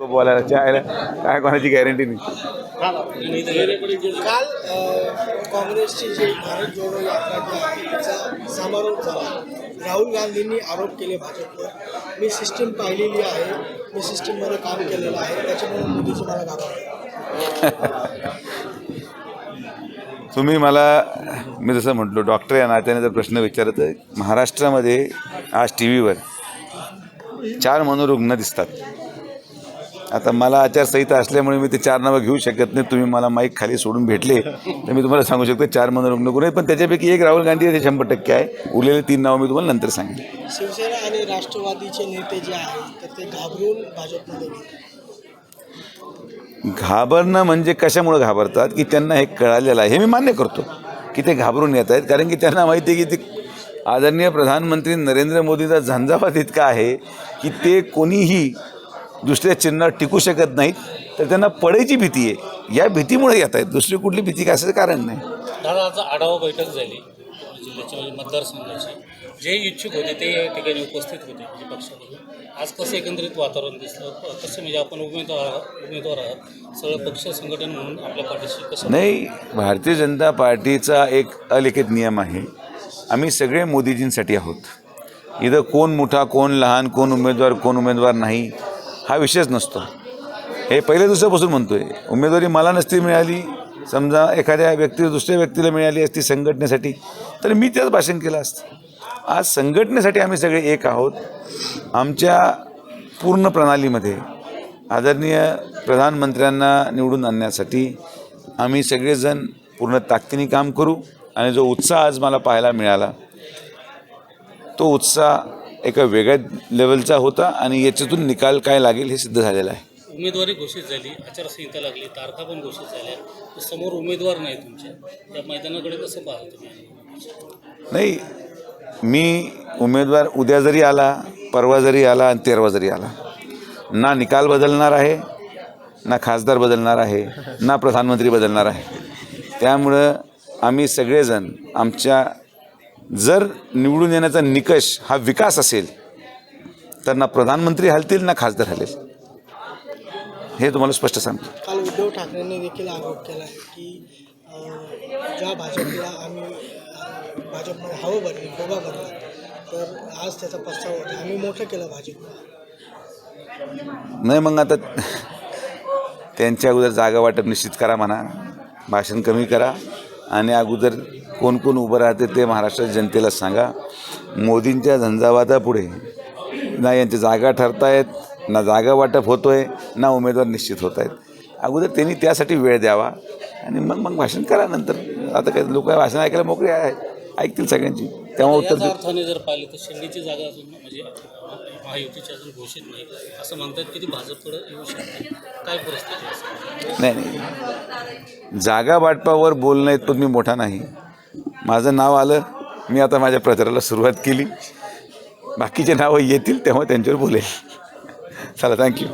बोलायला चायला. काय कोणाची गॅरंटी नाही. काल काँग्रेसची जी भारत जोडो यात्रा जी समारोप झाला. राहुल गांधींनी आरोप केले भाजपवर. मी सिस्टीम पाहिलेली आहे. मी सिस्टीममध्ये काम केलेलं आहे. त्याच्यामुळे मोदीची मला घाबरतो तुम्ही मला मी जसं म्हटलो डॉक्टर या नात्याने जर प्रश्न विचारत आहे, महाराष्ट्रामध्ये आज टी व्हीवर चार मनोरुग्ण दिसतात. आता मला आचारसंहिता असल्यामुळे मी ते चार नावं घेऊ शकत नाही. तुम्ही मला माईक खाली सोडून भेटले तर मी तुम्हाला सांगू शकतो चार मनोरुग्ण आहेत. पण त्याच्यापैकी एक राहुल गांधी आहे ते शंभर टक्के आहे. उरलेले तीन नावं मी तुम्हाला नंतर सांगेन. शिवसेना आणि राष्ट्रवादीचे नेते जे आहेत तर ते घाबरून भाजपमध्ये घाबरणं म्हणजे कशामुळे घाबरतात? की त्यांना हे कळालेलं आहे. हे मी मान्य करतो की ते घाबरून येत आहेत. कारण की त्यांना माहिती आहे की ते आदरणीय प्रधानमंत्री नरेंद्र मोदीचा झंझावात इतका आहे की ते कोणीही दुसऱ्या चिन्हात टिकू शकत नाहीत तर त्यांना पडायची भीती आहे. या भीतीमुळे येत आहेत. दुसरी कुठली भीती काय असं कारण नाही. दादा आज आढावा बैठक झाली. जिल्ह्याच्या म्हणजे मतदारसंघाची जे इच्छुक होते ते या ठिकाणी उपस्थित होते म्हणजे पक्षाकडून. आज कसं एकंदरीत वातावरण दिसलं कसं म्हणजे आपण उमेदवार आहात उमेदवार आहात. सगळं पक्ष संघटन म्हणून आपल्या पाठीशी कसं नाही भारतीय जनता पार्टीचा एक अलिखित नियम आहे. आम्ही सगळे मोदीजींसाठी आहोत. इथं कोण मोठा कोण लहान कोण उमेदवार कोण उमेदवार नाही. हा विषयच नसतो. हे पहिल्या दिवसापासून म्हणतो आहे उमेदवारी मला नसती मिळाली समजा एखाद्या व्यक्ती दुसऱ्या व्यक्तीला मिळाली असती संघटनेसाठी तर मी त्याच भाषण केलं असतं. आज संघटनेसाठी आम्ही सगळे एक आहोत. आमच्या पूर्ण प्रणालीमध्ये आदरणीय प्रधानमंत्र्यांना निवडून आणण्यासाठी आम्ही सगळेजण पूर्ण ताकदीने काम करू आणि जो उत्साह आज मला पाहायला मिळाला तो उत्साह एका वेगळ्या लेवलचा होता आणि याच्यातून निकाल काय लागेल हे सिद्ध झालेलं आहे. उमेदवारी घोषित झाली आचारसंहिता लागली तारखा पण घोषित झाल्या. समोर उमेदवार नाही तुमच्या या मैदानाकडे कसं पाहता तुम्ही? नाही मी उमेदवार उद्या जरी आला परवा जरी आला आणि तेरवा जरी आला ना निकाल बदलणार आहे ना खासदार बदलणार आहे ना प्रधानमंत्री बदलणार आहे. त्यामुळं आम्ही सगळेजण आमच्या जर निवडून येण्याचा निकष हा विकास असेल तर ना प्रधानमंत्री हलतील ना खासदार हलेल. हे तुम्हाला स्पष्ट सांगतो. काल उद्धव ठाकरेंनी देखील आरोप केला आहे की ज्या भाजपला आम्ही भाजपमध्ये हवं भरली शोभा भरला तर आज त्याचा पस्तावा होता. आम्ही मोठं केलं भाजपला. नाही मग आता त्यांच्या अगोदर जागा वाटप निश्चित करा म्हणा भाषण कमी करा आणि अगोदर कोण कोण उभं राहते ते महाराष्ट्राच्या जनतेला सांगा. मोदींच्या झंझावातापुढे ना यांच्या जागा ठरतायत ना जागा वाटप होतो आहे ना उमेदवार निश्चित होत आहेत अगोदर त्यांनी त्यासाठी वेळ द्यावा आणि मग मग भाषण करा नंतर. आता काही लोक भाषण ऐकायला मोकळे आहेत ऐकतील सगळ्यांची. तेव्हा उत्तर याच अर्थाने जर पाहिलं तर शिंदेची जागा अजून म्हणजे महायुतीची अजून घोषित नाही. असं म्हणतात की ती भाजपकडे येऊ शकते. काय परिस्थिती नाही नाही. जागा वाटपावर बोलणं इतपत मी मोठा नाही. माझं नाव आलं मी आता माझ्या प्रचाराला सुरुवात केली. बाकीचे नावं येतील तेव्हा त्यांच्यावर बोलेल. चला थँक्यू